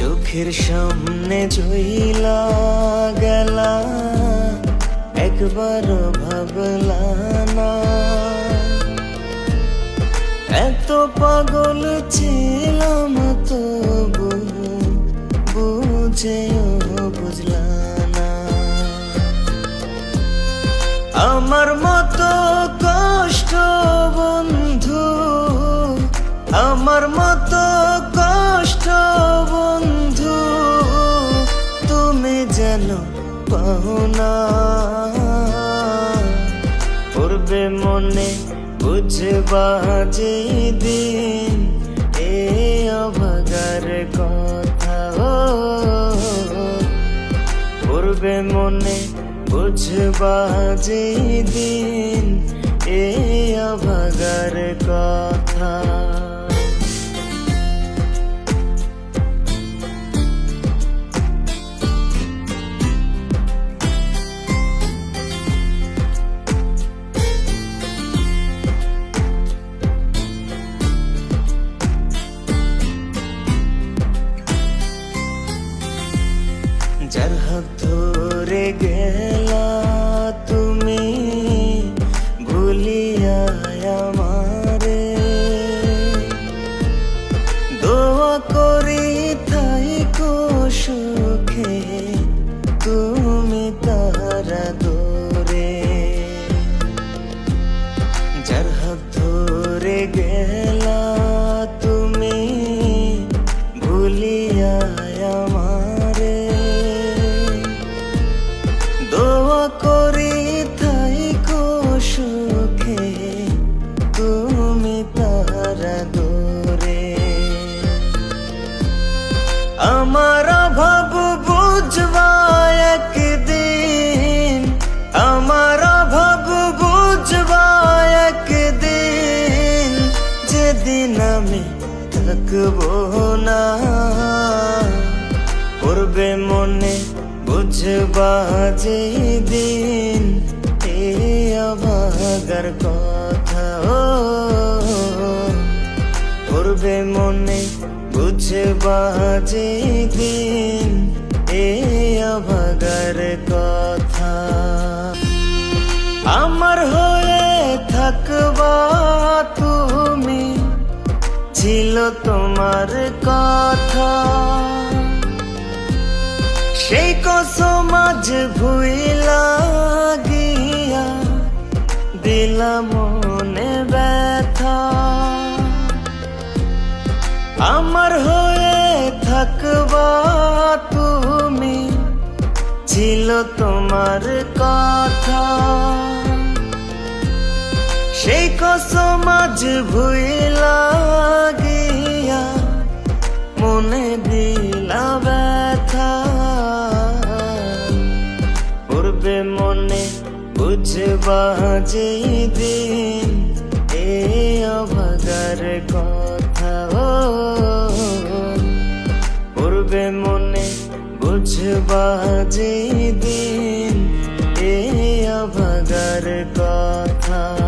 চোখের সামনে জইলা গেলা একবার ভাবলা না। এত পাগল ছিলাম যেন পাও না। পূর্বে মনে, বুঝবা যে দিন এ অভাগার কথা। ও পূর্বে মনে, বুঝবা যে দিন যার হাত ধরে গেলা তুমি, ভুলিয়া আমারে। দোয়া করি তাই সুখে, তুমি তারা দোরে। যার হাত ধরে গেলা থাকব না। করবে মনে বুঝবা যে দিন। এ অভাগার কথা, ও। মনে বুঝবা যে দিন। এ অভাগার কথা। ছিল তোমার কথা। সেই কসম আজ ভুইলা গিয়া দিলাম মনে ব্যথা। আমার হয়ে থাকবা তুমি, ছিল তোমার কথা। সেই কসম আজ ভুইলা গিয়া মনে দিলা ব্যথা। পূর্বে মনে বুঝবা যে দিন এ অভাগার কথা। ও পূর্বে মনে বুঝবা যে দিন এ অভাগার কথা।